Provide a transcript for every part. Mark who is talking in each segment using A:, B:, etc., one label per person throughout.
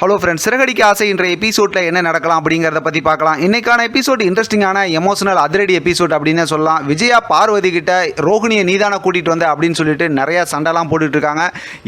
A: Hello friends Siragadikka ஆசை இன்றைய எபிசோடில் என்ன நடக்கலாம் அப்படிங்கிறத பற்றி பார்க்கலாம். இன்னைக்கான எபிசோட் இன்ட்ரெஸ்டிங்கான எமோஷனல் அதிரடி எபிசோட் அப்படின்னு சொல்லலாம். விஜயா பார்வதி கிட்ட ரோகிணியை நீதான கூட்டிகிட்டு வந்த அப்படின்னு சொல்லிட்டு நிறைய சண்டைலாம் போட்டுட்டு இருக்காங்க.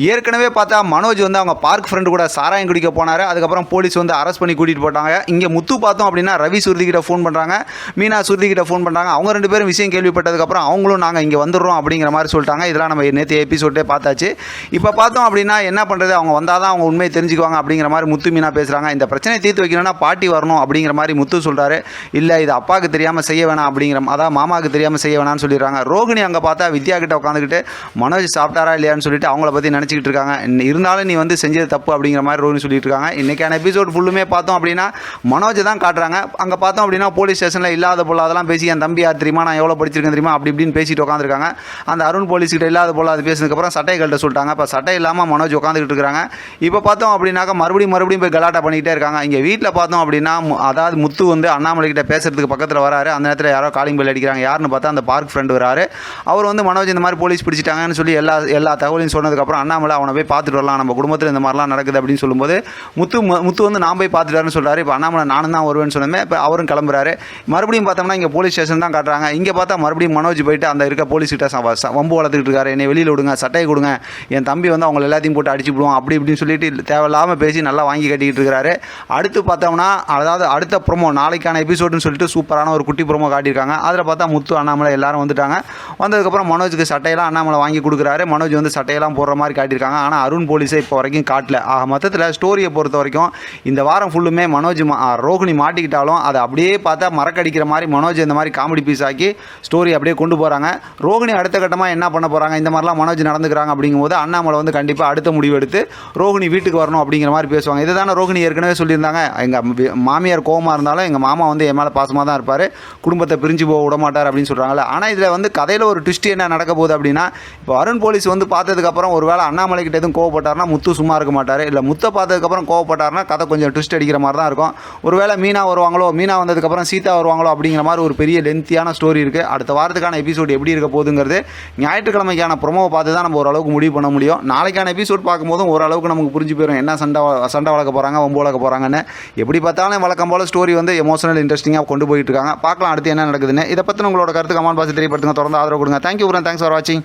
A: ஏற்கனவே பார்த்தா மனோஜ் வந்து அவங்க பார்க் ஃப்ரெண்டு கூட சாராயம் குடிக்க போனார். அதுக்கப்புறம் போலீஸ் வந்து அரெஸ்ட் பண்ணி கூட்டிகிட்டு போட்டாங்க இங்கே முத்து பார்த்தோம் அப்படின்னா ரவி சுருதி கிட்ட ஃபோன் பண்ணுறாங்க மீனா சுருதி கிட்ட ஃபோன் பண்ணுறாங்க அவங்க ரெண்டு பேரும் விஷயம் கேள்விப்பட்டதுக்கப்புறம் அவங்களும் நாங்கள் இங்கே வந்துடுறோம் அப்படிங்கிற மாதிரி சொல்லிட்டாங்க. இதெல்லாம் நம்ம நேற்று எபிசோட்டே பார்த்தாச்சு. இப்போ பார்த்தோம் அப்படின்னா என்ன பண்ணுறது அவங்க வந்தால் தான் அவங்க உண்மையை தெரிஞ்சுக்குவாங்க அப்படிங்கிற மாதிரி முத்து மீனா பேசுகிறாங்க இந்த பிரச்சனையை தீர்த்து வைக்கணும்னா பாட்டி வரணும் அப்படிங்கிற மாதிரி முத்து சொல்கிறாரு இல்லை இது அப்பாவுக்கு தெரியாமல் செய்ய வேணாம் அப்படிங்கிற அதான் மாமாவுக்கு தெரியாமல் செய்ய வேணாம்னு சொல்லிடுறாங்க. ரோகிணி அங்கே பார்த்தா வித்யா கிட்ட உட்காந்துக்கிட்டு மனோஜ் சாப்பிட்டாரா இல்லையான்னு சொல்லிட்டு அவங்கள பற்றி நினச்சிக்கிட்டு இருக்காங்க. இருந்தாலும் நீ வந்து செஞ்சது தப்பு அப்படிங்கிற மாதிரி ரோகிணி சொல்லிட்டு இருக்காங்க. இன்றைக்கான எபிசோட் ஃபுல்லுமே பார்த்தோம் அப்படின்னா மனோஜ் தான் காட்டுறாங்க. அங்கே பார்த்தோம் அப்படின்னா போலீஸ் ஸ்டேஷனில் இல்லாத போல அதெல்லாம் பேசி என் தம்பி யார் தெரியுமா? நான் எவ்வளோ படிச்சிருக்கேன் தெரியுமா? அப்படி இப்படின்னு பேசிட்டு உட்காந்துருக்காங்க அந்த அருண் போலீஸ் கிட்ட இல்லாத போல அது பேசினதுக்கப்புறம் சட்டை கழட்ட சொல்லிட்டாங்க. இப்போ சட்டை இல்லாமல் மனோஜ் உட்காந்துக்கிட்டு இருக்காங்க. இப்போ பார்த்தோம் அப்படின்னாக்கா மறுபடியும் மறுபடியும் போய் கலாட்டா பண்ணிக்கிட்டே இருக்காங்க. இங்கே வீட்டில் பார்த்தோம் அப்படின்னா மு- அதாவது முத்து வந்து அண்ணாமலை கிட்ட பேசுறதுக்கு பக்கத்தில் வராரு. அந்த நேரத்தில் யாரோ காலிங் பெல் அடிக்கிறாங்க. யாருன்னு பார்த்தா அந்த பார்க் ஃப்ரெண்டு வராரு. அவர் வந்து மனோஜ் இந்த மாதிரி போலீஸ் பிடிச்சிட்டாங்கன்னு சொல்லி எல்லா எல்லா தகவலையும் சொன்னதுக்கப்புறம் அண்ணாமலை அவனை போய் பார்த்துட்டு வரலாம். நம்ம குடும்பத்தில் இந்த மாதிரிலாம் நடக்குது அப்படின்னு சொல்லும்போது முத்து முத்து வந்து நான் போய் பார்த்துட்டு சொல்கிறாரு இப்போ அண்ணாமலை நானும் தான் வருவேன்னு சொன்னமே இப்போ அவரும் கிளம்புறாரு. மறுபடியும் பார்த்தோம்னா இங்கே போலீஸ் ஸ்டேஷன் தான் காட்டுறாங்க. இங்கே பார்த்தா மறுபடியும் மனோஜ் போயிட்டு அந்த இருக்க போலீஸ் கிட்ட ச- வம்பு வளர்த்துக்கிட்டு இருக்காரு. என்னை வெளியில் விடுங்க சட்டையை கொடுங்க. என் தம்பி வந்து அவங்க எல்லாத்தையும் போட்டு அடிச்சு விடுவோம் அப்படி இப்படின்னு சொல்லிட்டு தேவையில்லாமல் பேசி நல்லா வாங்கி கட்டிக்கிட்டு இருக்கிறாரு அடுத்து பார்த்தோம்னா அதாவது அடுத்த ப்ரோமோ நாளைக்கான எபிசோடுன்னு சொல்லிட்டு சூப்பரான ஒரு குட்டி ப்ரோமோ காட்டியிருக்காங்க. அதில் பார்த்தா முத்து அண்ணாமலை எல்லாரும் வந்துட்டாங்க. வந்ததுக்கப்புறம் மனோஜுக்கு சட்டையெல்லாம் அண்ணாமலை வாங்கி கொடுக்குறாரு. மனோஜ் வந்து சட்டையெல்லாம் போடுற மாதிரி காட்டியிருக்காங்க. ஆனால் அருண் போலீஸை இப்போ வரைக்கும் காட்டல. ஆக மொத்தத்தில் ஸ்டோரியை பொறுத்த வரைக்கும் இந்த வாரம் ஃபுல்லுமே மனோஜ் மா- ரோகிணி மாட்டிக்கிட்டாலும் அதை அப்படியே பார்த்தா மறக்கடிக்கிற மாதிரி மனோஜ் இந்த மாதிரி காமெடி பீஸ் ஆக்கி ஸ்டோரி அப்படியே கொண்டு போகிறாங்க ரோகிணி அடுத்த கட்டமாக என்ன பண்ண போகிறாங்க இந்த மாதிரிலாம் மனோஜ் நடந்துக்கிறாங்க அப்படிங்கும்போது அண்ணாமலை வந்து கண்டிப்பாக அடுத்த முடிவு எடுத்து ரோகிணி வீட்டுக்கு வரணும் அப்படிங்கிற மாதிரி பேசுவாங்க. இதை தானே ரோகிணி ஏற்கனவே சொல்லியிருந்தாங்க. எங்கள் மாமியார் கோவமாக இருந்தாலும் எங்கள் மாமா வந்து என் மேலே பாசமாக தான் இருப்பார். குடும்பத்தை பிரிஞ்சு போக விட மாட்டார் அப்படின்னு சொல்கிறாங்கல்ல ஆனால் இதில் வந்து கதையில் ஒரு ட்விஸ்ட் என்ன நடக்க போகுது அப்படின்னா இப்போ அருண் போலீஸ் வந்து பார்த்ததுக்கப்புறம் ஒரு வேளை அண்ணாமலை கிட்ட எதுவும் கோவப்பட்டார்னா முத்து சும்மா இருக்க மாட்டார். இல்லை முத்தை பார்த்ததுக்கப்புறம் கோவப்பட்டார்னா கதை கொஞ்சம் ட்விஸ்ட் அடிக்கிற மாதிரி தான் இருக்கும். ஒருவேளை மீனா வருவாங்களோ மீனா வந்ததுக்கப்புறம் சீதா வருவாங்களோ அப்படிங்கிற மாதிரி ஒரு பெரிய லென்த்தியான ஸ்டோரி இருக்குது அடுத்த வாரத்துக்கான எபிசோட் எப்படி இருக்க போகுதுங்கிறது ஞாயிற்றுக்கிழமைக்கான ப்ரொமோவை பார்த்து தான் நம்ம ஓரளவுக்கு முடிவு பண்ண முடியும். நாளைக்கான எபிசோட் பார்க்கும்போதும் ஓரளவுக்கு நமக்கு புரிஞ்சு போயிடும் என்ன சண்டை சண்டை வளர்க்க போகிறாங்க வம்பு வளர்க்க போகிறாங்கன்னு எப்படி பார்த்தாலும் வழக்கம் போல் ஸ்டோரி வந்து எமோஷனல் இன்ட்ரெஸ்டிங்காக கொண்டு போயிட்டு இருக்காங்க. பார்க்கலாம் அடுத்து என்ன நடக்குதுன்னு. இதை பற்றி உங்களோட கருத்து கமெண்ட் பாக்ஸ் தெரியப்படுத்துங்க. தொடர்ந்து ஆதரவு கொடுங்க. தேங்க்யூ தேங்க்ஸ் ஃபார் வாட்சிங்